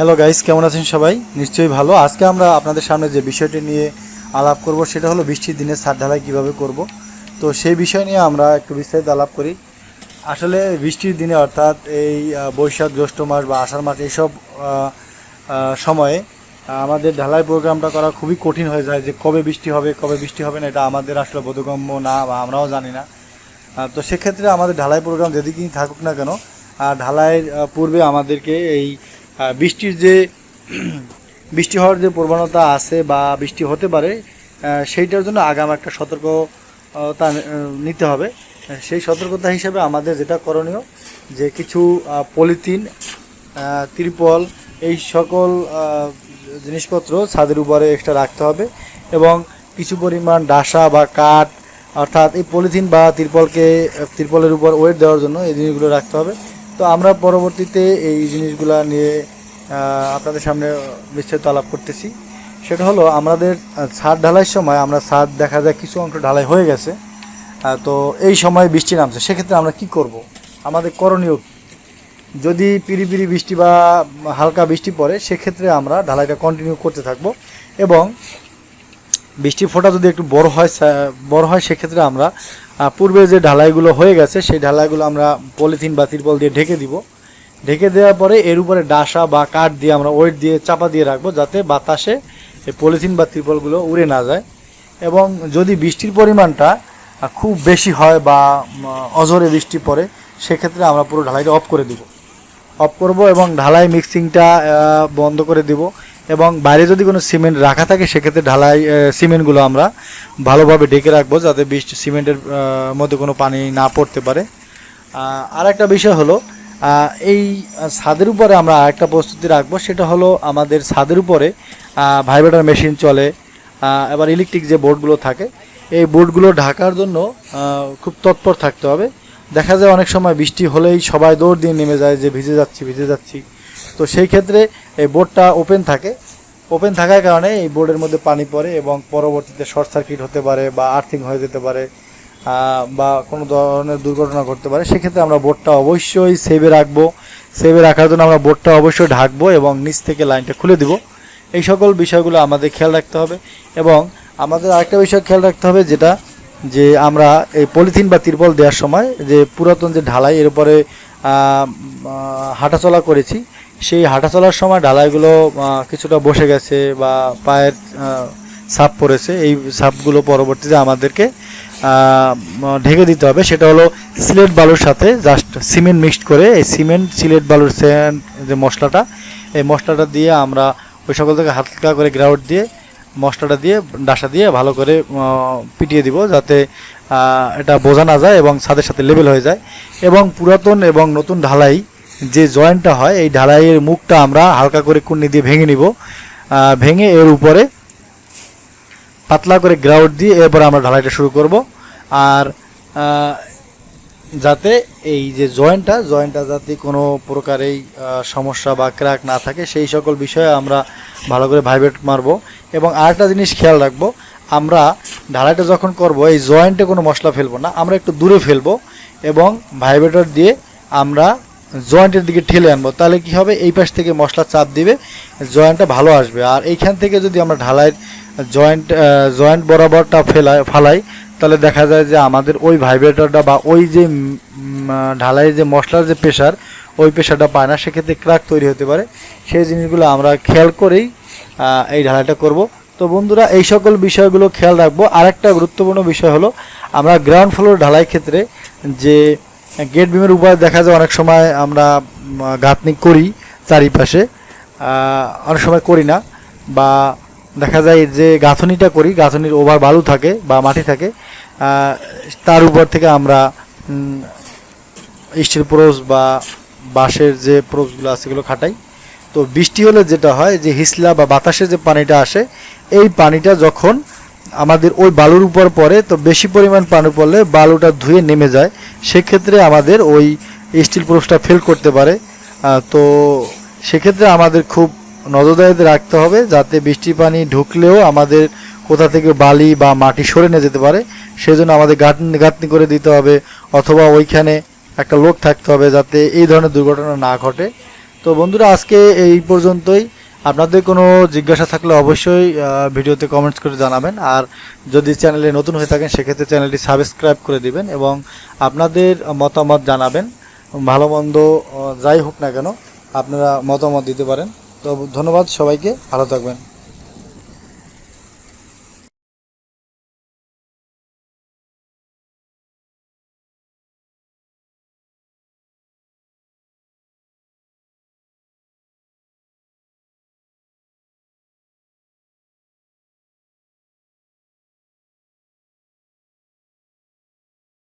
Hello guys কেমন আছেন সবাই? নিশ্চয়ই ভালো। আজকে আমরা আপনাদের সামনে যে বিষয়টি নিয়ে আলাপ করব, সেটা হলো বৃষ্টির দিনে ছাদ ঢালাই কীভাবে করব। তো সেই বিষয় নিয়ে আমরা একটু বিস্তারিত আলাপ করি। আসলে বৃষ্টির দিনে, অর্থাৎ এই বৈশাখ, জ্যৈষ্ঠ মাস বা আষাঢ় মাস, এইসব সময়ে আমাদের ঢালাই প্রোগ্রামটা করা খুবই কঠিন হয়ে যায় যে কবে বৃষ্টি হবে, কবে বৃষ্টি হবে না, এটা আমাদের আসলে বোধগম্য না বা আমরাও জানি না। তো সেক্ষেত্রে আমাদের ঢালাই প্রোগ্রাম যেদিকেই থাকুক না কেন আর ঢালাইয়ের পূর্বে আমাদেরকে এই বৃষ্টির যে, বৃষ্টি হওয়ার যে প্রবণতা আছে বা বৃষ্টি হতে পারে সেইটার জন্য আগাম একটা সতর্কতা নিতে হবে। সেই সতর্কতা হিসেবে আমাদের যেটা করণীয়, যে কিছু পলিথিন তিরপল, এই সকল জিনিসপত্র ছাদের উপরে এক্সট্রা রাখতে হবে এবং কিছু পরিমাণ ডাসা বা কাঠ, অর্থাৎ এই পলিথিন বা তিরপলকে, তিরপলের উপর ওয়েট দেওয়ার জন্য এই জিনিসগুলো রাখতে হবে। তো আমরা পরবর্তীতে এই জিনিসগুলা নিয়ে আপনাদের সামনে বিস্তারিত আলাপ করতেছি। সেটা হলো, আমাদের ছাদ ঢালাইয়ের সময় আমরা ছাদ দেখা যায় কিছু অংশ ঢালাই হয়ে গেছে। তো এই সময় বৃষ্টি নামছে, সেক্ষেত্রে আমরা কি করব? আমাদের করণীয়? যদি পিরি বৃষ্টি বা হালকা বৃষ্টি পড়ে, সেক্ষেত্রে আমরা ঢালাইটা কন্টিনিউ করতে থাকব এবং বৃষ্টি ফোঁটা যদি একটু বড় হয় বড় হয়, সেক্ষেত্রে আমরা পূর্বে যে ঢালাইগুলো হয়ে গেছে, সেই ঢালাইগুলো আমরা পলিথিন বা তিরপল দিয়ে ঢেকে দিব। ঢেকে দেওয়ার পরে এর উপরে ডাসা বা কাঠ দিয়ে আমরা ওয়েট দিয়ে চাপা দিয়ে রাখব যাতে বাতাসে এই পলিথিন বা তিরপলগুলো উড়ে না যায়। এবং যদি বৃষ্টির পরিমাণটা খুব বেশি হয় বা অঝোরে বৃষ্টি পড়ে, সেক্ষেত্রে আমরা পুরো ঢালাইটা অফ করে দিব। অফ করব এবং ঢালাই মিক্সিংটা বন্ধ করে দিব। এবং বাইরে যদি কোনো সিমেন্ট রাখা থাকে, সেক্ষেত্রে ঢালাই সিমেন্টগুলো আমরা ভালোভাবে ঢেকে রাখব যাতে বৃষ্টি সিমেন্টের মধ্যে কোনো পানি না পড়তে পারে। আর একটা বিষয় হলো এই ছাদের উপরে আমরা আরেকটা প্রস্তুতি রাখব। সেটা হলো আমাদের ছাদের উপরে ভাইব্রেটার মেশিন চলে এবার ইলেকট্রিক যে বোর্ডগুলো থাকে, এই বোর্ডগুলো ঢাকার জন্য খুব তৎপর থাকতে হবে। দেখা যায় অনেক সময় বৃষ্টি হলেই সবাই দৌড় দিয়ে নেমে যায় যে, ভিজে যাচ্ছি ভিজে যাচ্ছি। তো সেই ক্ষেত্রে এই বোর্ডটা ওপেন থাকে। ওপেন থাকার কারণে এই বোর্ডের মধ্যে পানি পড়ে এবং পরবর্তীতে শর্ট সার্কিট হতে পারে বা আর্থিং হয়ে যেতে পারে বা কোনো ধরনের দুর্ঘটনা ঘটতে পারে, সেক্ষেত্রে আমরা বোর্ডটা অবশ্যই সেভে রাখব। সেভে রাখার জন্য আমরা বোর্ডটা অবশ্যই ঢাকবো এবং নিচ থেকে লাইনটা খুলে দিব। এই সকল বিষয়গুলো আমাদের খেয়াল রাখতে হবে এবং আমাদের আরেকটা বিষয় খেয়াল রাখতে হবে যেটা যে আমরা এই পলিথিন বা তিরপল দেওয়ার সময় যে পুরাতন যে ঢালাই এর উপরে হাঁটাচলা করেছি সেই হাঁটা চলার সময় ঢালাইগুলো কিছুটা বসে গেছে বা পায়ের সাপ পড়েছে, এই সাপগুলো পরবর্তীতে আমাদেরকে ঢেকে দিতে হবে। সেটা হলো সিলেট বালুর সাথে জাস্ট সিমেন্ট মিক্সড করে এই সিমেন্ট, সিলেট বালুর সেন্ট যে মশলাটা, এই মশলাটা দিয়ে আমরা ওই সকল থেকে হালকা করে গ্রাউট দিয়ে, মশলাটা দিয়ে, ডাসা দিয়ে ভালো করে পিটিয়ে দিব যাতে এটা বোঝা না যায় এবং ছাদের সাথে লেবেল হয়ে যায়। এবং পুরাতন এবং নতুন ঢালাই যে জয়েন্টটা হয়, এই ঢালাইয়ের মুখটা আমরা হালকা করে কুন্নি দিয়ে ভেঙে নিব। ভেঙে এর উপরে পাতলা করে গ্রাউট দিয়ে এরপর আমরা ঢালাইটা শুরু করব। আর যাতে এই যে জয়েন্টটা জয়েন্টটা যাতে কোনো প্রকারেই সমস্যা বা ক্র্যাক না থাকে, সেই সকল বিষয়ে আমরা ভালো করে ভাইব্রেট মারবো। এবং আরেকটা জিনিস খেয়াল রাখব, আমরা ঢালাইটা যখন করব, এই জয়েন্টে কোনো মশলা ফেলব না, আমরা একটু দূরে ফেলব এবং ভাইব্রেটর দিয়ে আমরা জয়েন্টের দিকে ঠেলে আনব, তাহলে কি হবে? এই পাশ থেকে মশলা চাপ দিবে, জয়েন্টটা ভালো আসবে। আর এইখান থেকে যদি আমরা ঢালাই জয়েন্ট জয়েন্ট বরাবরটা ফেলাই, ফালাই, তাহলে দেখা যায় যে আমাদের ওই ভাইব্রেটরটা বা ওই যে ঢালাইয়ের যে মশলার যে প্রেশার ওই প্রেশারটা পায় না। সেক্ষেত্রে ক্র্যাক তৈরি হতে পারে। সেই জিনিসগুলো আমরা খেয়াল করেই এই ঢালাইটা করব। তো বন্ধুরা, এই সকল বিষয়গুলো খেয়াল রাখব। আরেকটা গুরুত্বপূর্ণ বিষয় হলো, আমরা গ্রাউন্ড ফ্লোর ঢালাই ক্ষেত্রে যে গেট বিমের উপরে দেখা যায় অনেক সময় আমরা গাঁথনি করি চারিপাশে। অনেক সময় করি না, বা দেখা যায় যে গাঁথনিটা করি, গাঁথনির ওভার বালু থাকে বা মাটি থাকে তার উপর থেকে আমরা স্টিল প্রোস বা বাঁশের যে প্রোসগুলো আছে সেগুলো খাটাই। তো বৃষ্টি হলে যেটা হয় যে হিসলা বা বাতাসে যে পানিটা আসে, এই পানিটা যখন আমাদের ওই বালুর উপর পড়ে, তো বেশি পরিমাণ পানি পড়লে বালুটা ধুয়ে নেমে যায়। সেক্ষেত্রে আমাদের ওই স্টিল প্রোসটা ফেল করতে পারে। তো সেক্ষেত্রে আমাদের খুব নজরদারিতে রাখতে হবে যাতে বৃষ্টি পানি ঢুকলেও আমাদের কোথা থেকে বালি বা মাটি সরে নিয়ে যেতে পারে। সেজন্য আমাদের গাঁথনি গাঁথনি করে দিতে হবে অথবা ওইখানে একটা লোক থাকতে হবে যাতে এই ধরনের দুর্ঘটনা না ঘটে। তো বন্ধুরা, আজকে এই পর্যন্তই। আপনাদের কোনো জিজ্ঞাসা থাকলে অবশ্যই ভিডিওতে কমেন্টস করে জানাবেন। আর যদি চ্যানেলে নতুন হয়ে থাকেন, সেক্ষেত্রে চ্যানেলটি সাবস্ক্রাইব করে দিবেন এবং আপনাদের মতামত জানাবেন। ভালো, মন্দ যাই হোক না কেন, আপনারা মতামত দিতে পারেন। তো ধন্যবাদ সবাইকে, ভালো থাকবেন।